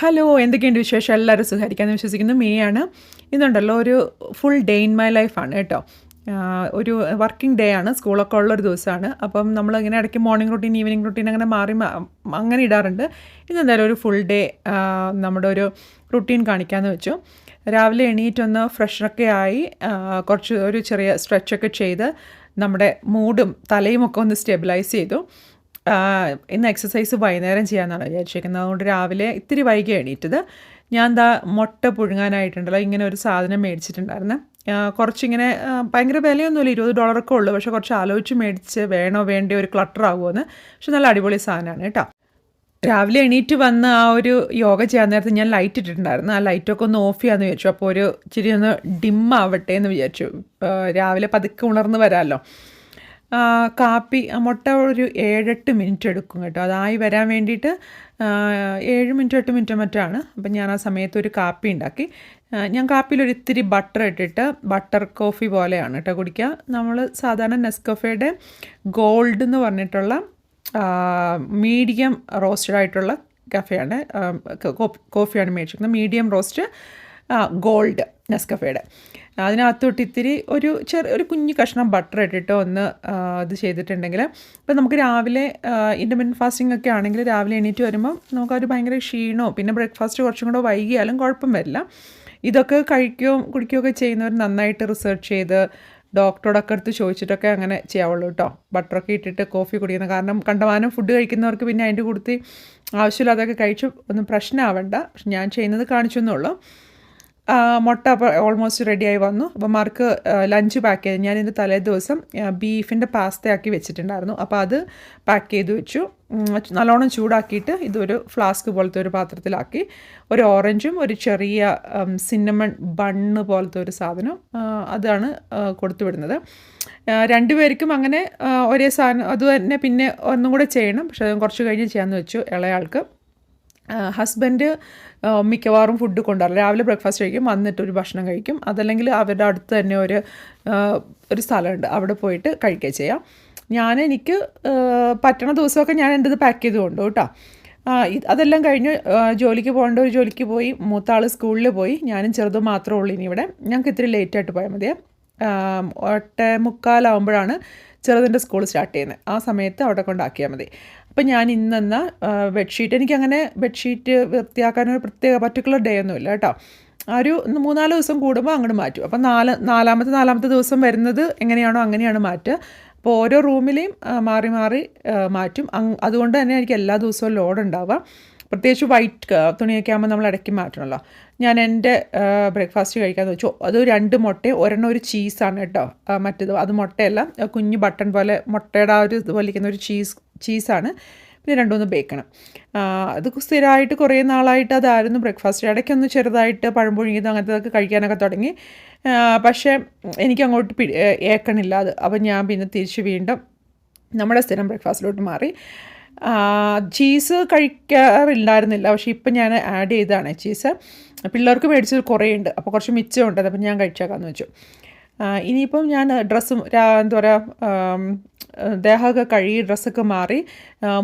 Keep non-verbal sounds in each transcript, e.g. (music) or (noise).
Hello എന്തൊക്കെയുണ്ട് വിശേഷം? എല്ലാവരും സുഖമായിരിക്കാമെന്ന് വിശ്വസിക്കുന്നു. മേ ആണ്. ഇന്നുണ്ടല്ലോ ഒരു ഫുൾ ഡേ ഇൻ മൈ ലൈഫാണ് കേട്ടോ. ഒരു വർക്കിംഗ് ഡേ ആണ്. സ്കൂളൊക്കെ ഉള്ളൊരു ദിവസമാണ്. അപ്പം നമ്മൾ ഇങ്ങനെ ഇടയ്ക്ക് മോർണിംഗ് റൂട്ടീൻ ഈവനിങ് റൂട്ടീൻ അങ്ങനെ മാറി അങ്ങനെ ഇടാറുണ്ട്. ഇന്നെന്തായാലും ഒരു ഫുൾ ഡേ നമ്മുടെ ഒരു റുട്ടീൻ കാണിക്കാമെന്ന് വെച്ചു. രാവിലെ എണീറ്റൊന്ന് ഫ്രഷൊക്കെ ആയി കുറച്ച് ഒരു ചെറിയ സ്ട്രെച്ചൊക്കെ ചെയ്ത് നമ്മുടെ മൂഡും തലയുമൊക്കെ ഒന്ന് സ്റ്റെബിലൈസ് ചെയ്തു. ഇന്ന് എക്സസൈസ് വൈകുന്നേരം ചെയ്യാമെന്നാണ് വിചാരിച്ചിരിക്കുന്നത് അതുകൊണ്ട് രാവിലെ ഇത്തിരി വൈകി എണീറ്റത്. ഞാൻ ദാ മുട്ട പുഴുങ്ങാനായിട്ടുണ്ടല്ലോ ഇങ്ങനെ ഒരു സാധനം മേടിച്ചിട്ടുണ്ടായിരുന്നു. കുറച്ചിങ്ങനെ ഭയങ്കര വിലയൊന്നുമില്ല ഇരുപത് ഡോളറൊക്കെ ഉള്ളൂ. പക്ഷേ കുറച്ച് ആലോചിച്ച് മേടിച്ച് വേണോ വേണ്ടയോ ഒരു ക്ലട്ടർ ആകുമോയെന്ന് പക്ഷെ നല്ല അടിപൊളി സാധനമാണ് കേട്ടോ. രാവിലെ എണീറ്റ് വന്ന് ആ ഒരു യോഗ ചെയ്യാൻ നേരത്ത് ഞാൻ ലൈറ്റ് ഇട്ടിട്ടുണ്ടായിരുന്നു. ആ ലൈറ്റൊക്കെ ഒന്ന് ഓഫ് ചെയ്യാമെന്ന് വിചാരിച്ചു. അപ്പോൾ ഒരു ഇച്ചിരി ഒന്ന് ഡിം ആവട്ടെ എന്ന് വിചാരിച്ചു. രാവിലെ പതുക്കെ ഉണർന്ന് വരാമല്ലോ. കാപ്പി മുട്ട ഒരു ഏഴെട്ട് മിനിറ്റ് എടുക്കും കേട്ടോ. അതായി വരാൻ വേണ്ടിയിട്ട് ഏഴ് മിനിറ്റ് എട്ട് മിനിറ്റ് മറ്റാണ്. അപ്പം ഞാൻ ആ സമയത്ത് ഒരു കാപ്പി ഉണ്ടാക്കി. ഞാൻ കാപ്പിയിൽ ഒരു ഇത്തിരി ബട്ടർ ഇട്ടിട്ട് ബട്ടർ കോഫി പോലെയാണ് കേട്ടോ കുടിക്കുക. നമ്മൾ സാധാരണ നെസ്കഫയുടെ ഗോൾഡ് എന്ന് പറഞ്ഞിട്ടുള്ള മീഡിയം റോസ്റ്റഡ് ആയിട്ടുള്ള കഫയാണ് കോഫിയാണ് മേടിച്ചിരിക്കുന്നത്. മീഡിയം റോസ്റ്റ് ഗോൾഡ് നെസ്കഫയുടെ. അതിനകത്തോട്ട് ഇത്തിരി ഒരു ചെറിയ ഒരു കുഞ്ഞു കഷ്ണം ബട്ടർ ഇട്ടിട്ട് ഒന്ന് ഇത് ചെയ്തിട്ടുണ്ടെങ്കിൽ ഇപ്പം നമുക്ക് രാവിലെ ഇന്റർമീഡിയൻ ഫാസ്റ്റിംഗ് ഒക്കെ ആണെങ്കിൽ രാവിലെ എണീറ്റ് വരുമ്പം നമുക്കൊരു ഭയങ്കര ക്ഷീണോ പിന്നെ ബ്രേക്ക്ഫാസ്റ്റ് കുറച്ചും കൂടെ വൈകിയാലും കുഴപ്പം വരില്ല. ഇതൊക്കെ കഴിക്കുകയും കുടിക്കുകയൊക്കെ ചെയ്യുന്നവർ നന്നായിട്ട് റിസർച്ച് ചെയ്ത് ഡോക്ടറോടൊക്കെ അടുത്ത് ചോദിച്ചിട്ടൊക്കെ അങ്ങനെ ചെയ്യാവുള്ളൂ കേട്ടോ. ബട്ടറൊക്കെ ഇട്ടിട്ട് കോഫി കുടിക്കുന്ന കാരണം കണ്ടമാനം ഫുഡ് കഴിക്കുന്നവർക്ക് പിന്നെ അതിന്റെ കൂടുതൽ ആവശ്യമില്ലാതൊക്കെ കഴിച്ചു ഒന്നും പ്രശ്നമാവണ്ട. പക്ഷെ ഞാൻ ചെയ്യുന്നത് കാണിച്ചു എന്നുള്ളൂ മുട്ട ഓൾമോസ്റ്റ് റെഡിയായി വന്നു. അപ്പോൾ മാർക്ക് ലഞ്ച് പാക്ക് ചെയ്തു ഞാൻ ഇതിന്റെ തലേ ദിവസം ബീഫിന്റെ പാസ്തയാക്കി വെച്ചിട്ടുണ്ടായിരുന്നു. അപ്പോൾ അത് പാക്ക് ചെയ്ത് വെച്ചു. നല്ലോണം ചൂടാക്കിയിട്ട് ഇതൊരു ഫ്ലാസ്ക് പോലത്തെ ഒരു പാത്രത്തിലാക്കി. ഒരു ഓറഞ്ചും ഒരു ചെറിയ സിന്നമൺ ബണ്ണ് പോലത്തെ ഒരു സാധനം അതാണ് കൊടുത്തു വിടുന്നത്. രണ്ടുപേർക്കും അങ്ങനെ ഒരേ സാധനം അത് തന്നെ പിന്നെ ഒന്നും കൂടെ ചെയ്യണം. പക്ഷേ കുറച്ച് കഴിഞ്ഞ് ചെയ്യാമെന്ന് വെച്ചു ഇളയാൾക്ക്. ഹസ്ബൻഡ് മിക്കവാറും ഫുഡ് കൊണ്ടുവരും രാവിലെ ബ്രേക്ക്ഫാസ്റ്റ് കഴിക്കും വന്നിട്ട് ഒരു ഭക്ഷണം കഴിക്കും. അതല്ലെങ്കിൽ അവരുടെ അടുത്ത് തന്നെ ഒരു ഒരു സ്ഥലമുണ്ട്. അവിടെ പോയിട്ട് കഴിക്കുക ചെയ്യാം. ഞാൻ എനിക്ക് പറ്റണ ദിവസമൊക്കെ ഞാൻ എന്റെ ഇത് പാക്ക് ചെയ്ത് കൊണ്ടു കേട്ടോ. അതെല്ലാം കഴിഞ്ഞ് ജോലിക്ക് പോകേണ്ട ഒരു ജോലിക്ക് പോയി. മൂത്ത ആൾ സ്കൂളിൽ പോയി. ഞാനും ചെറുതും മാത്രമേ ഉള്ളൂ ഇനി ഇവിടെ. ഞങ്ങൾക്ക് ഇത്തിരി ലേറ്റായിട്ട് പോയാൽ മതിയേ. ഒട്ടേ മുക്കാലാവുമ്പോഴാണ് ചെറുതിന്റെ സ്കൂൾ സ്റ്റാർട്ട് ചെയ്യുന്നത്. ആ സമയത്ത് അവിടെ കൊണ്ടാക്കിയാൽ മതി. അപ്പം ഞാൻ ഇന്നെന്ന ബെഡ്ഷീറ്റ് എനിക്കങ്ങനെ ബെഡ്ഷീറ്റ് വൃത്തിയാക്കാൻ ഒരു പ്രത്യേക പർട്ടിക്കുലർ ഡേ ഒന്നുമില്ല കേട്ടോ. ഒരു മൂന്നാൽ ദിവസം കൂടുമ്പോൾ അങ്ങോട്ട് മാറ്റും. അപ്പം നാല് നാലാമത്തെ നാലാമത്തെ ദിവസം വരുന്നത് എങ്ങനെയാണോ അങ്ങനെയാണ് മാറ്റുക. അപ്പോൾ ഓരോ റൂമിലെയും മാറി മാറി മാറ്റും. അതുകൊണ്ട് തന്നെ എനിക്ക് എല്ലാ ദിവസവും ലോഡ് ഉണ്ടാവുക. പ്രത്യേകിച്ച് വൈറ്റ് തുണിയൊക്കെ ആകുമ്പോൾ നമ്മൾ ഇടയ്ക്ക് മാറ്റണമല്ലോ ഞാൻ എന്റെ ബ്രേക്ക്ഫാസ്റ്റ് കഴിക്കാമെന്ന് വെച്ചു. അത് രണ്ട് മുട്ടയും ഒരെണ്ണം ഒരു ചീസാണ് കേട്ടോ. മറ്റേത് അത് മുട്ടയല്ല കുഞ്ഞ് ബട്ടൺ പോലെ മുട്ടയുടെ ആ ഒരു ഇത് ഇരിക്കുന്ന ഒരു ചീസ് ചീസാണ്. പിന്നെ രണ്ടുമൂന്ന് ബേക്കണം അത് സ്ഥിരമായിട്ട് കുറേ നാളായിട്ട് അതായിരുന്നു ബ്രേക്ക്ഫാസ്റ്റ് ഇടയ്ക്കൊന്ന് ചെറുതായിട്ട് പഴം പുഴുങ്ങിയതും അങ്ങനത്തതൊക്കെ കഴിക്കാനൊക്കെ തുടങ്ങി. പക്ഷേ എനിക്ക് അങ്ങോട്ട് പിടി ഏക്കണില്ല അത്. അപ്പം ഞാൻ പിന്നെ തിരിച്ച് വീണ്ടും നമ്മുടെ സ്ഥിരം ബ്രേക്ക്ഫാസ്റ്റിലോട്ട് മാറി. ചീസ് കഴിക്കാറില്ലായിരുന്നില്ല. പക്ഷേ ഇപ്പം ഞാൻ ആഡ് ചെയ്തതാണ് ചീസ്. പിള്ളേർക്ക് മേടിച്ചത് കുറേ ഉണ്ട് അപ്പോൾ കുറച്ച് മിച്ചമുണ്ട്. അതപ്പം ഞാൻ കഴിച്ചേക്കാമെന്ന് വെച്ചു. ഇനിയിപ്പം ഞാൻ ഡ്രസ്സും എന്താ പറയുക ദേഹമൊക്കെ കഴുകി ഡ്രസ്സൊക്കെ മാറി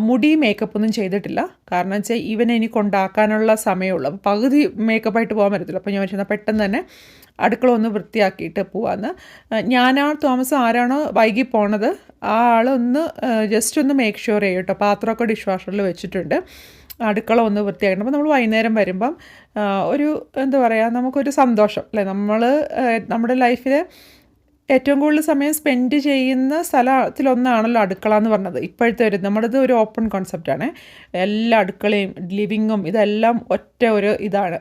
മുടി മേക്കപ്പൊന്നും ചെയ്തിട്ടില്ല. കാരണം വെച്ചാൽ ഇവനെ ഇനി കൊണ്ടാക്കാനുള്ള സമയമുള്ളൂ. അപ്പോൾ പകുതി മേക്കപ്പായിട്ട് പോകാൻ പറ്റത്തില്ല. അപ്പോൾ ഞാൻ വെച്ചാൽ പെട്ടെന്ന് തന്നെ അടുക്കള ഒന്ന് വൃത്തിയാക്കിയിട്ട് പോവാന്ന്. ഞാനാ തോമസ് ആരാണോ വൈകി പോണത് ആ ആളൊന്ന് ജസ്റ്റ് ഒന്ന് മേക്ക് ഷുവർ ചെയ്യും കേട്ടോ പാത്രമൊക്കെ ഡിഷ് വാഷറിൽ വെച്ചിട്ടുണ്ട്. അടുക്കള ഒന്ന് വൃത്തിയാക്കണം. അപ്പോൾ നമ്മൾ വൈകുന്നേരം വരുമ്പം ഒരു എന്താ പറയുക നമുക്കൊരു സന്തോഷം. അല്ലേ? നമ്മൾ നമ്മുടെ ലൈഫിൽ ഏറ്റവും കൂടുതൽ സമയം സ്പെൻഡ് ചെയ്യുന്ന സ്ഥലത്തിലൊന്നാണല്ലോ അടുക്കള എന്ന് പറഞ്ഞത്. ഇപ്പോഴത്തെ ഒരു നമ്മുടേത് ഒരു ഓപ്പൺ കോൺസെപ്റ്റാണ് എല്ലാ അടുക്കളയും ലിവിങ്ങും ഇതെല്ലാം ഒറ്റ ഒരു ഇതാണ്.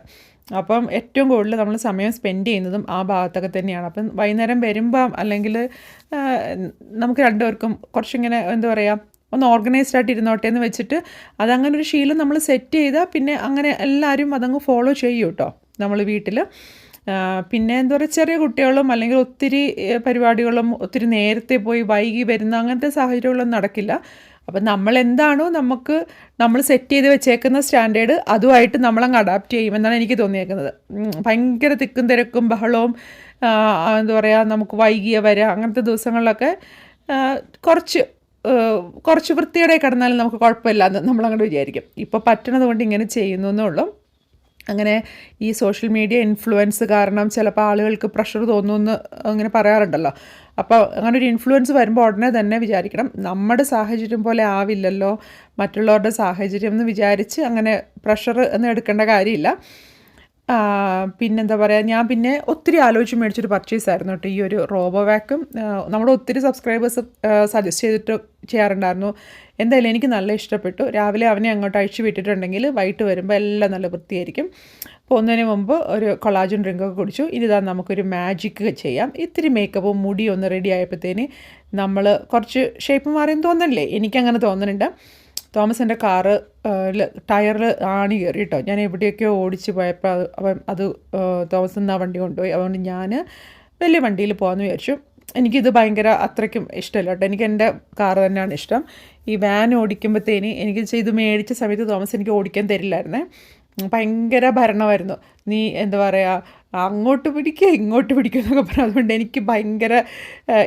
അപ്പം ഏറ്റവും കൂടുതൽ നമ്മൾ സമയം സ്പെൻഡ് ചെയ്യുന്നതും ആ ഭാഗത്തൊക്കെ തന്നെയാണ്. അപ്പം വൈകുന്നേരം വരുമ്പം അല്ലെങ്കിൽ നമുക്ക് രണ്ടുപേർക്കും കുറച്ചിങ്ങനെ എന്താ പറയുക ഒന്ന് ഓർഗനൈസ്ഡ് ആയിട്ട് ഇരുന്നോട്ടെ എന്ന് വെച്ചിട്ട് അതങ്ങനെ ഒരു ശീലം നമ്മൾ സെറ്റ് ചെയ്താൽ പിന്നെ അങ്ങനെ എല്ലാവരും അതങ്ങ് ഫോളോ ചെയ്യും കേട്ടോ നമ്മൾ വീട്ടിൽ പിന്നെ എന്താ പറയുക ചെറിയ കുട്ടികളും അല്ലെങ്കിൽ ഒത്തിരി പരിപാടികളും ഒത്തിരി നേരത്തെ പോയി വൈകി വരുന്ന അങ്ങനത്തെ സാഹചര്യങ്ങളൊന്നും നടക്കില്ല. അപ്പം നമ്മൾ എന്താണോ നമുക്ക് നമ്മൾ സെറ്റ് ചെയ്ത് വെച്ചേക്കുന്ന സ്റ്റാൻഡേർഡ് അതുമായിട്ട് നമ്മളങ്ങ് അഡാപ്റ്റ് ചെയ്യുമെന്നാണ് എനിക്ക് തോന്നിയേക്കുന്നത്. ഭയങ്കര തിക്കും തിരക്കും ബഹളവും എന്താ പറയുക നമുക്ക് വൈകിയ വരിക അങ്ങനത്തെ ദിവസങ്ങളിലൊക്കെ കുറച്ച് കുറച്ച് വൃത്തിയോടെ കിടന്നാലും നമുക്ക് കുഴപ്പമില്ല എന്ന് നമ്മളങ്ങോട്ട് വിചാരിക്കും. ഇപ്പോൾ പറ്റണത് കൊണ്ട് ഇങ്ങനെ ചെയ്യുന്നു എന്നുള്ളൂ. അങ്ങനെ ഈ സോഷ്യൽ മീഡിയ ഇൻഫ്ലുവൻസ് കാരണം ചിലപ്പോൾ ആളുകൾക്ക് പ്രഷർ തോന്നുമെന്ന് അങ്ങനെ പറയാറുണ്ടല്ലോ. അപ്പോൾ അങ്ങനെ ഒരു ഇൻഫ്ലുവൻസ് വരുമ്പോൾ ഉടനെ തന്നെ വിചാരിക്കണം നമ്മുടെ സാഹചര്യം പോലെ ആവില്ലല്ലോ. മറ്റുള്ളവരുടെ സാഹചര്യം എന്ന് വിചാരിച്ച് അങ്ങനെ പ്രഷർ എന്ന് എടുക്കേണ്ട കാര്യമില്ല. പിന്നെന്താ പറയുക ഞാൻ പിന്നെ ഒത്തിരി ആലോചിച്ച് മേടിച്ചൊരു പർച്ചേസ് ആയിരുന്നു കേട്ടോ ഈ ഒരു റോബോ വാക്കും നമ്മുടെ ഒത്തിരി സബ്സ്ക്രൈബേഴ്സ് സജസ്റ്റ് ചെയ്തിട്ട് ചെയ്യാറുണ്ടായിരുന്നു. എന്തായാലും എനിക്ക് നല്ല ഇഷ്ടപ്പെട്ടു. രാവിലെ അവനെ അങ്ങോട്ട് അഴിച്ചു വിട്ടിട്ടുണ്ടെങ്കിൽ വൈകിട്ട് വരുമ്പോൾ എല്ലാം നല്ല വൃത്തിയായിരിക്കും. പോകുന്നതിന് മുമ്പ് ഒരു കൊളാജൻ ഡ്രിങ്കൊക്കെ കുടിച്ചു. ഇനി ഇതാ നമുക്കൊരു മാജിക്ക് ചെയ്യാം. ഇത്തിരി മേക്കപ്പും മുടി ഒന്ന് റെഡി ആയപ്പോഴത്തേന് നമ്മൾ കുറച്ച് ഷേപ്പ് മാറിയെന്ന് തോന്നണില്ലേ? എനിക്കങ്ങനെ തോന്നുന്നുണ്ട് തോമസിന്റെ കാറ് ടയറിൽ ആണി കയറി കേട്ടോ ഞാൻ എവിടെയൊക്കെ ഓടിച്ച് പോയപ്പോൾ അത് അവൻ അത് തോമസ് നിന്ന് ആ വണ്ടി കൊണ്ടുപോയി. അതുകൊണ്ട് ഞാൻ വലിയ വണ്ടിയിൽ പോകാമെന്ന് വിചാരിച്ചു. എനിക്കിത് ഭയങ്കര അത്രയ്ക്കും ഇഷ്ടമല്ല കേട്ടോ. എനിക്ക് എന്റെ കാർ തന്നെയാണ് ഇഷ്ടം. ഈ വാൻ ഓടിക്കുമ്പോഴത്തേന് എനിക്ക് ഇത് മേടിച്ച സമയത്ത് തോമസ് എനിക്ക് ഓടിക്കാൻ തരില്ലായിരുന്നേ. ഭയങ്കര ഭരണമായിരുന്നു. നീ എന്താ പറയുക അങ്ങോട്ട് പിടിക്കുക ഇങ്ങോട്ട് പിടിക്കുക എന്നൊക്കെ പറഞ്ഞു. അതുകൊണ്ട് എനിക്ക് ഭയങ്കര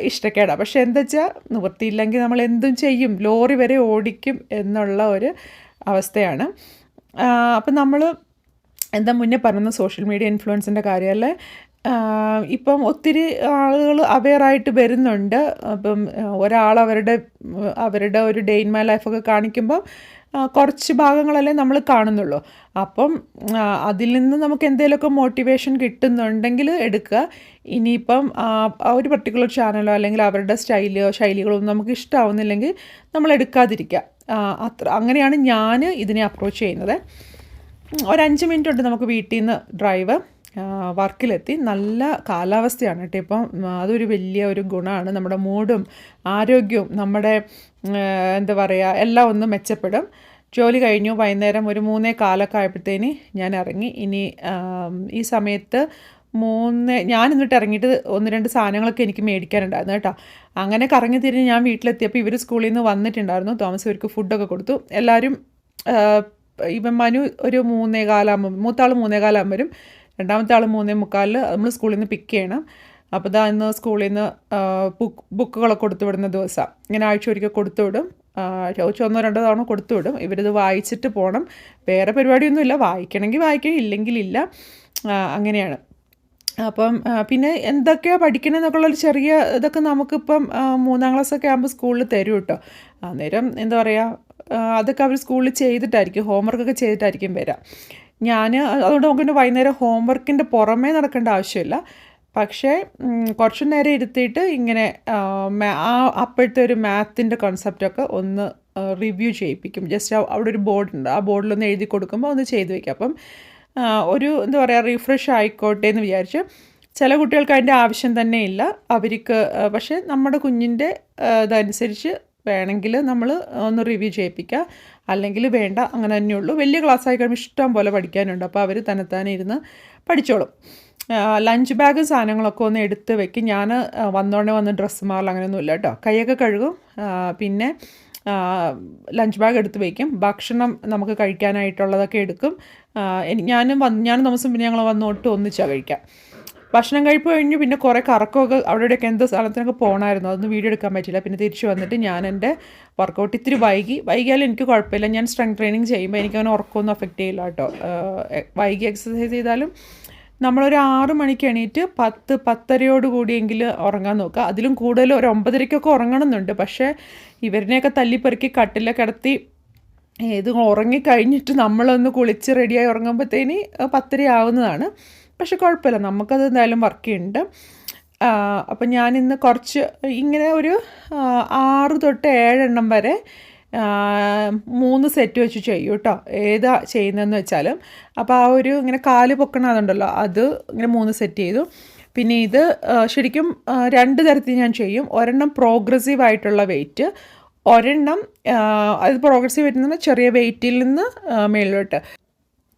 ഇഷ്ടക്കേടാണ് പക്ഷേ എന്താ വെച്ചാൽ നിവൃത്തിയില്ലെങ്കിൽ നമ്മൾ എന്തും ചെയ്യും. ലോറി വരെ ഓടിക്കും എന്നുള്ള ഒരു അവസ്ഥയാണ്. അപ്പം നമ്മൾ എന്താ മുന്നേ പറഞ്ഞ സോഷ്യൽ മീഡിയ ഇൻഫ്ലുവൻസിന്റെ കാര്യമല്ലേ? ഇപ്പം ഒത്തിരി ആളുകൾ അവെയറായിട്ട് വരുന്നുണ്ട്. അപ്പം ഒരാൾ അവരുടെ അവരുടെ ഒരു ഡേ ഇൻ മൈ ലൈഫൊക്കെ കാണിക്കുമ്പോൾ കുറച്ച് ഭാഗങ്ങളല്ലേ നമ്മൾ കാണുന്നുള്ളൂ. അപ്പം അതിൽ നിന്ന് നമുക്ക് എന്തെങ്കിലുമൊക്കെ മോട്ടിവേഷൻ കിട്ടുന്നുണ്ടെങ്കിൽ എടുക്കുക. ഇനിയിപ്പം ആ ഒരു പർട്ടിക്കുലർ ചാനലോ അല്ലെങ്കിൽ അവരുടെ സ്റ്റൈലോ ശൈലികളോ ഒന്നും നമുക്ക് ഇഷ്ടമാവുന്നില്ലെങ്കിൽ നമ്മൾ എടുക്കാതിരിക്കുക. അത്ര അങ്ങനെയാണ് ഞാൻ ഇതിനെ അപ്രോച്ച് ചെയ്യുന്നത്. ഒരു അഞ്ച് മിനിറ്റ് ഉണ്ട് നമുക്ക് വീട്ടിൽ നിന്ന് ഡ്രൈവ് വർക്കിലെത്തി. നല്ല കാലാവസ്ഥയാണ് കേട്ടോ ഇപ്പം. അതൊരു വലിയ ഒരു ഗുണമാണ്. നമ്മുടെ മൂഡും ആരോഗ്യവും നമ്മുടെ എന്താ പറയുക എല്ലാം ഒന്ന് മെച്ചപ്പെടും. ജോലി കഴിഞ്ഞു വൈകുന്നേരം ഒരു മൂന്നേ കാലൊക്കെ ആയപ്പോഴത്തേന് ഞാൻ ഇറങ്ങി. ഇനി ഈ സമയത്ത് മൂന്ന് ഞാൻ എന്നിട്ട് ഇറങ്ങിയിട്ട് ഒന്ന് രണ്ട് സാധനങ്ങളൊക്കെ എനിക്ക് മേടിക്കാനുണ്ടായിരുന്നു കേട്ടോ. അങ്ങനെ കറങ്ങി തിരിഞ്ഞ് ഞാൻ വീട്ടിലെത്തിയപ്പോൾ ഇവർ സ്കൂളിൽ നിന്ന് വന്നിട്ടുണ്ടായിരുന്നു. തോമസ് ഇവർക്ക് ഫുഡൊക്കെ കൊടുത്തു. എല്ലാവരും ഇവൻ മനു ഒരു മൂന്നേ കാലാകുമ്പോൾ മൂത്താൾ മൂന്നേ കാലാകുമ്പോൾ വരും. രണ്ടാമത്തെ ആൾ മൂന്നേ മുക്കാലിൽ നമ്മൾ സ്കൂളിൽ നിന്ന് പിക്ക് ചെയ്യണം. അപ്പോൾ ഇതാ ഇന്ന് സ്കൂളിൽ നിന്ന് ബുക്ക് ബുക്കുകളൊക്കെ കൊടുത്തു വിടുന്ന ദിവസം. ഇങ്ങനെ ആഴ്ച ഒരിക്കൽ കൊടുത്തു വിടും. ചോദിച്ചു ഒന്നോ രണ്ടോ തവണ കൊടുത്തു വിടും. ഇവരിത് വായിച്ചിട്ട് പോകണം വേറെ പരിപാടിയൊന്നുമില്ല. വായിക്കണമെങ്കിൽ വായിക്കണം ഇല്ലെങ്കിൽ ഇല്ല. അങ്ങനെയാണ്. അപ്പം പിന്നെ എന്തൊക്കെയാണ് പഠിക്കണം എന്നൊക്കെയുള്ളൊരു ചെറിയ ഇതൊക്കെ നമുക്കിപ്പം മൂന്നാം ക്ലാസ്സൊക്കെ ആകുമ്പോൾ സ്കൂളിൽ തരും കേട്ടോ. അന്നേരം എന്താ പറയുക അതൊക്കെ അവർ സ്കൂളിൽ ചെയ്തിട്ടായിരിക്കും ഹോംവർക്കൊക്കെ ചെയ്തിട്ടായിരിക്കും വരാം. ഞാൻ അതുകൊണ്ട് നമുക്ക് വൈകുന്നേരം ഹോംവർക്കിന്റെ പുറമേ നടക്കേണ്ട ആവശ്യമില്ല. പക്ഷേ കുറച്ചു നേരം ഇരുത്തിയിട്ട് ഇങ്ങനെ ആ അപ്പോഴത്തെ ഒരു മാത്തിന്റെ കോൺസെപ്റ്റൊക്കെ ഒന്ന് റിവ്യൂ ചെയ്യിപ്പിക്കും. ജസ്റ്റ് അവിടെ ഒരു ബോർഡുണ്ട് ആ ബോർഡിലൊന്ന് എഴുതി കൊടുക്കുമ്പോൾ ഒന്ന് ചെയ്തു വയ്ക്കും അപ്പം ഒരു എന്താ പറയുക റീഫ്രഷ് ആയിക്കോട്ടെ എന്ന് വിചാരിച്ച് ചില കുട്ടികൾക്ക് അതിന്റെ ആവശ്യം തന്നെ ഇല്ല. അവർക്ക് പക്ഷേ നമ്മുടെ കുഞ്ഞിന്റെ ഇതനുസരിച്ച് വേണമെങ്കിൽ നമ്മൾ ഒന്ന് റിവ്യൂ ചെയ്യിപ്പിക്കുക. അല്ലെങ്കിൽ വേണ്ട അങ്ങനെ തന്നെയുള്ളൂ വലിയ ക്ലാസ് ആയി കഴിയുമ്പോൾ ഇഷ്ടം പോലെ പഠിക്കാനുണ്ട്. അപ്പോൾ അവർ തന്നെത്താനെ ഇരുന്ന് പഠിച്ചോളും. ലഞ്ച് ബാഗ് സാധനങ്ങളൊക്കെ ഒന്ന് എടുത്ത് വെക്കും. ഞാൻ വന്നോണ്ടേ വന്ന് ഡ്രസ്സ് മാറൽ അങ്ങനെയൊന്നുമില്ല കേട്ടോ കൈയൊക്കെ കഴുകും. പിന്നെ ലഞ്ച് ബാഗ് എടുത്ത് വയ്ക്കും ഭക്ഷണം നമുക്ക് കഴിക്കാനായിട്ടുള്ളതൊക്കെ എടുക്കും. ഞാനും വന്ന് ഞാനും ദിവസം പിന്നെ ഞങ്ങൾ വന്നോട്ട് ഒന്നിച്ചാണ് കഴിക്കാം. ഭക്ഷണം കഴിപ്പ് കഴിഞ്ഞ് പിന്നെ കുറേ കറക്കമൊക്കെ അവിടെയൊക്കെ എന്ത് സ്ഥലത്തിനൊക്കെ പോകണമായിരുന്നു അതൊന്നും വീഡിയോ എടുക്കാൻ പറ്റില്ല പിന്നെ തിരിച്ച് വന്നിട്ട് ഞാൻ എന്റെ വർക്കൗട്ട് ഇത്തിരി വൈകി. വൈകിയാലും എനിക്ക് കുഴപ്പമില്ല. ഞാൻ സ്ട്രെങ്ത് ട്രെയിനിങ് ചെയ്യുമ്പോൾ എനിക്ക് അങ്ങനെ ഉറക്കമൊന്നും അഫക്റ്റ് ചെയ്യില്ല കേട്ടോ വൈകി എക്സസൈസ് ചെയ്താലും നമ്മളൊരു ആറ് മണിക്ക് എണീറ്റ് പത്ത് പത്തരയോട് കൂടിയെങ്കിൽ ഉറങ്ങാൻ നോക്കുക. അതിലും കൂടുതൽ ഒരു ഒമ്പതരയ്ക്കൊക്കെ ഉറങ്ങണമെന്നുണ്ട്. പക്ഷേ ഇവരിനെയൊക്കെ തല്ലിപ്പെറുക്കി കട്ടിലെ കിടത്തി ഇത് ഉറങ്ങിക്കഴിഞ്ഞിട്ട് നമ്മളൊന്ന് കുളിച്ച് റെഡിയായി ഉറങ്ങുമ്പോഴത്തേന് പത്തര ആവുന്നതാണ് പക്ഷെ കുഴപ്പമില്ല. നമുക്കത് എന്തായാലും വർക്ക് ചെയ്യുന്നുണ്ട്. അപ്പം ഞാനിന്ന് കുറച്ച് ഇങ്ങനെ ഒരു ആറ് തൊട്ട് ഏഴെണ്ണം വരെ മൂന്ന് സെറ്റ് വെച്ച് ചെയ്യും കേട്ടോ ഏതാ ചെയ്യുന്നതെന്ന് വെച്ചാലും. അപ്പോൾ ആ ഒരു ഇങ്ങനെ കാൽ പൊക്കണതുണ്ടല്ലോ അത് ഇങ്ങനെ മൂന്ന് സെറ്റ് ചെയ്തു. പിന്നെ ഇത് ശരിക്കും രണ്ട് തരത്തിൽ ഞാൻ ചെയ്യും. ഒരെണ്ണം പ്രോഗ്രസീവ് ആയിട്ടുള്ള വെയിറ്റ് ഒരെണ്ണം അത് പ്രോഗ്രസീവ് വെയിറ്റ് ചെറിയ വെയിറ്റിൽ നിന്ന് മേളിലോട്ട്.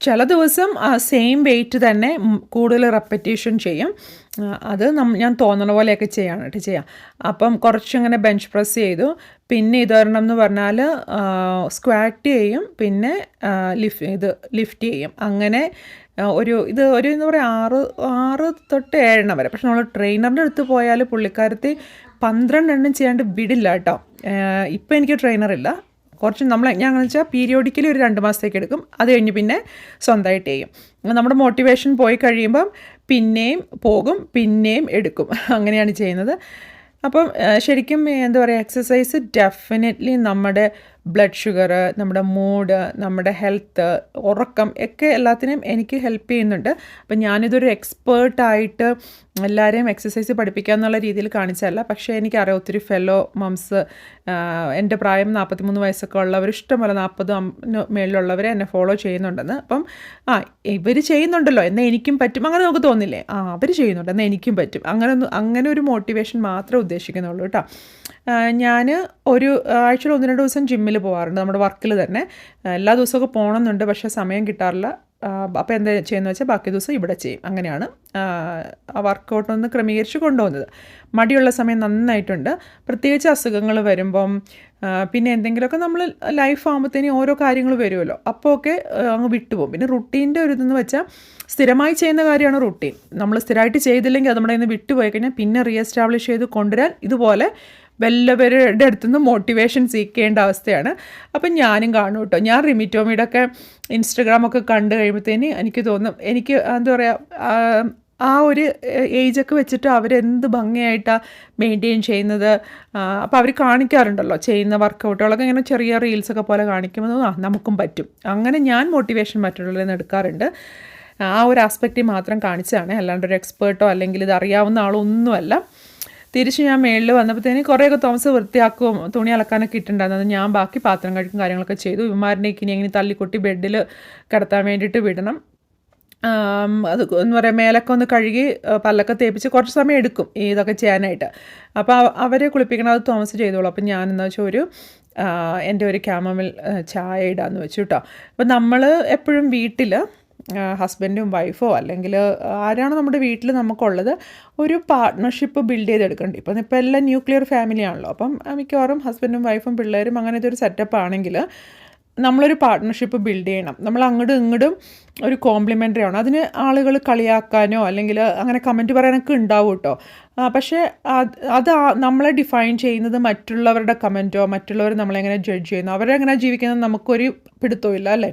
ചില ദിവസം ആ സെയിം വെയിറ്റ് തന്നെ കൂടുതൽ റെപ്പറ്റീഷൻ ചെയ്യും. അത് ഞാൻ തോന്നണ പോലെയൊക്കെ ചെയ്യാണ് കേട്ടോ ചെയ്യാം. അപ്പം കുറച്ചിങ്ങനെ ബെഞ്ച് പ്രസ് ചെയ്തു. പിന്നെ ഇതൊരെണ്ണം എന്ന് പറഞ്ഞാൽ സ്ക്വാറ്റ് ചെയ്യും. പിന്നെ ലിഫ് ഇത് ലിഫ്റ്റ് ചെയ്യും. അങ്ങനെ ഒരു ഇത് ഒരു എന്ന് പറയുക ആറ് ആറ് തൊട്ട് ഏഴെണ്ണം വരെ. പക്ഷെ നമ്മൾ ട്രെയിനറിന്റെ അടുത്ത് പോയാൽ പുള്ളിക്കാരത്തി പന്ത്രണ്ടെണ്ണം ചെയ്യാണ്ട് വിടില്ല കേട്ടോ ഇപ്പം എനിക്ക് ട്രെയിനറില്ല കുറച്ച് നമ്മൾ ഞാൻ വെച്ചാൽ പീരിയോഡിക്കലി ഒരു രണ്ട് മാസത്തേക്ക് എടുക്കും. അത് കഴിഞ്ഞ് പിന്നെ സ്വന്തമായിട്ട് ചെയ്യും. നമ്മുടെ മോട്ടിവേഷൻ പോയി കഴിയുമ്പം പിന്നെയും പോകും പിന്നെയും എടുക്കും. (laughs) അങ്ങനെയാണ് ചെയ്യുന്നത്. അപ്പം ശരിക്കും എന്താ പറയുക എക്സസൈസ് ഡെഫിനറ്റ്ലി നമ്മുടെ ബ്ലഡ് ഷുഗർ നമ്മുടെ മൂഡ് നമ്മുടെ ഹെൽത്ത് ഉറക്കം ഒക്കെ എല്ലാത്തിനും എനിക്ക് ഹെൽപ്പ് ചെയ്യുന്നുണ്ട്. അപ്പം ഞാനിതൊരു എക്സ്പേർട്ടായിട്ട് എല്ലാവരെയും എക്സസൈസ് പഠിപ്പിക്കുക എന്നുള്ള രീതിയിൽ കാണിച്ചതല്ല. പക്ഷേ എനിക്കറിയാം ഒത്തിരി ഫെലോ മംസ് എന്റെ പ്രായം നാൽപ്പത്തിമൂന്ന് വയസ്സൊക്കെ ഉള്ളവർ ഇഷ്ടംപോലെ നാൽപ്പത് മേളിലുള്ളവരെ എന്നെ ഫോളോ ചെയ്യുന്നുണ്ടെന്ന്. അപ്പം ആ ഇവർ ചെയ്യുന്നുണ്ടല്ലോ. എന്നാൽ എനിക്കും പറ്റും. അങ്ങനെ നമുക്ക് തോന്നില്ലേ? ആ അവർ ചെയ്യുന്നുണ്ട്. എന്നാൽ എനിക്കും പറ്റും. അങ്ങനെ അങ്ങനെ ഒരു മോട്ടിവേഷൻ മാത്രമേ ഉദ്ദേശിക്കുന്നുള്ളൂ കേട്ടോ. ഞാൻ ഒരു ആഴ്ചയിൽ ഒന്ന് രണ്ട് ദിവസം ജിമ്മിൽ പോകാറുണ്ട് നമ്മുടെ വർക്കിൽ തന്നെ. എല്ലാ ദിവസമൊക്കെ പോകണമെന്നുണ്ട് പക്ഷേ സമയം കിട്ടാറില്ല. അപ്പോൾ എന്താ ചെയ്യുന്നത് വെച്ചാൽ ബാക്കി ദിവസം ഇവിടെ ചെയ്യും. അങ്ങനെയാണ് ആ വർക്കൗട്ട് ഒന്ന് ക്രമീകരിച്ച് കൊണ്ടുപോകുന്നത്. മടിയുള്ള സമയം നന്നായിട്ടുണ്ട്. പ്രത്യേകിച്ച് അസുഖങ്ങൾ വരുമ്പം പിന്നെ എന്തെങ്കിലുമൊക്കെ നമ്മൾ ലൈഫ് ആകുമ്പോഴത്തേനും ഓരോ കാര്യങ്ങൾ വരുമല്ലോ. അപ്പോൾ ഒക്കെ അങ്ങ് വിട്ടുപോകും. പിന്നെ റുട്ടീന്റെ ഒരു ഇതെന്ന് വെച്ചാൽ സ്ഥിരമായി ചെയ്യുന്ന കാര്യമാണ് റുട്ടീൻ നമ്മൾ സ്ഥിരമായിട്ട് ചെയ്തില്ലെങ്കിൽ അത് നമ്മുടെ ഇന്ന് വിട്ടുപോയി കഴിഞ്ഞാൽ പിന്നെ റീ എസ്റ്റാബ്ലിഷ് ചെയ്ത് കൊണ്ടുവരാൻ ഇതുപോലെ വല്ലവരുടെ അടുത്തുനിന്ന് മോട്ടിവേഷൻ സീക്കേണ്ട അവസ്ഥയാണ്. അപ്പം ഞാനും കാണും കേട്ടോ ഞാൻ റിമിറ്റോമിയുടെ ഒക്കെ ഇൻസ്റ്റഗ്രാമൊക്കെ കണ്ടു കഴിയുമ്പോഴത്തേന് എനിക്ക് തോന്നും എനിക്ക് എന്താ പറയുക ആ ഒരു ഏജൊക്കെ വെച്ചിട്ട് അവരെന്ത് ഭംഗിയായിട്ടാണ് മെയിന്റെയിൻ ചെയ്യുന്നത്. അപ്പോൾ അവർ കാണിക്കാറുണ്ടല്ലോ ചെയ്യുന്ന വർക്കൗട്ടുകളൊക്കെ ഇങ്ങനെ ചെറിയ റീൽസൊക്കെ പോലെ കാണിക്കുമ്പോൾ ആ നമുക്കും പറ്റും. അങ്ങനെ ഞാൻ മോട്ടിവേഷൻ മറ്റുള്ളവരിൽ നിന്ന് എടുക്കാറുണ്ട്. ആ ഒരു ആസ്പെക്റ്റ് മാത്രം കാണിച്ചതാണ്. അല്ലാണ്ട് ഒരു എക്സ്പേർട്ടോ അല്ലെങ്കിൽ ഇത് അറിയാവുന്ന ആളോ ഒന്നുമല്ല. തിരിച്ച് ഞാൻ മേളിൽ വന്നപ്പോഴത്തേന് കുറേയൊക്കെ തോമസ് വൃത്തിയാക്കും തുണി അലക്കാനൊക്കെ ഇട്ടുണ്ടായിരുന്നു ഞാൻ ബാക്കി പാത്രം കഴിക്കും കാര്യങ്ങളൊക്കെ ചെയ്തു. ഇവന്മാരിനേക്ക് ഇനി എങ്ങനെ തള്ളിക്കൊട്ടി ബെഡിൽ കിടത്താൻ വേണ്ടിയിട്ട് വിടണം. അത് എന്ന് പറയാം മേലൊക്കെ ഒന്ന് കഴുകി പല്ലൊക്കെ തേപ്പിച്ച് കുറച്ച് സമയം എടുക്കും ഇതൊക്കെ ചെയ്യാനായിട്ട്. അപ്പോൾ അവരെ കുളിപ്പിക്കണം. അത് തോമസ് ചെയ്തോളൂ. അപ്പം ഞാൻ എന്താ വെച്ചാൽ ഒരു എന്റെ ഒരു ക്യാമമിൽ ചായ ഇടാന്ന് വെച്ചു കേട്ടോ അപ്പം നമ്മൾ എപ്പോഴും വീട്ടിൽ ഹസ്ബൻഡും വൈഫോ അല്ലെങ്കിൽ ആരാണോ നമ്മുടെ വീട്ടിൽ നമുക്കുള്ളത് ഒരു പാർട്ട്ണർഷിപ്പ് ബിൽഡ് ചെയ്തെടുക്കേണ്ടി. ഇപ്പം ഇപ്പോൾ എല്ലാം ന്യൂക്ലിയർ ഫാമിലി ആണല്ലോ. അപ്പം മിക്കവാറും ഹസ്ബൻഡും വൈഫും പിള്ളേരും അങ്ങനത്തെ ഒരു സെറ്റപ്പ് ആണെങ്കിൽ നമ്മളൊരു പാർട്ട്ണർഷിപ്പ് ബിൽഡ് ചെയ്യണം. നമ്മൾ അങ്ങോട്ടും ഇങ്ങോട്ടും ഒരു കോംപ്ലിമെന്ററി ആണ് അതിന് ആളുകൾ കളിയാക്കാനോ അല്ലെങ്കിൽ അങ്ങനെ കമന്റ് പറയാനൊക്കെ ഉണ്ടാവും കേട്ടോ പക്ഷേ അത് നമ്മളെ ഡിഫൈൻ ചെയ്യുന്നത് മറ്റുള്ളവരുടെ കമന്റോ മറ്റുള്ളവർ നമ്മളെങ്ങനെ ജഡ്ജ് ചെയ്യുന്നു? അവരെങ്ങനെ ജീവിക്കുന്നത് നമുക്കൊരു പിടുത്തമില്ല അല്ലേ?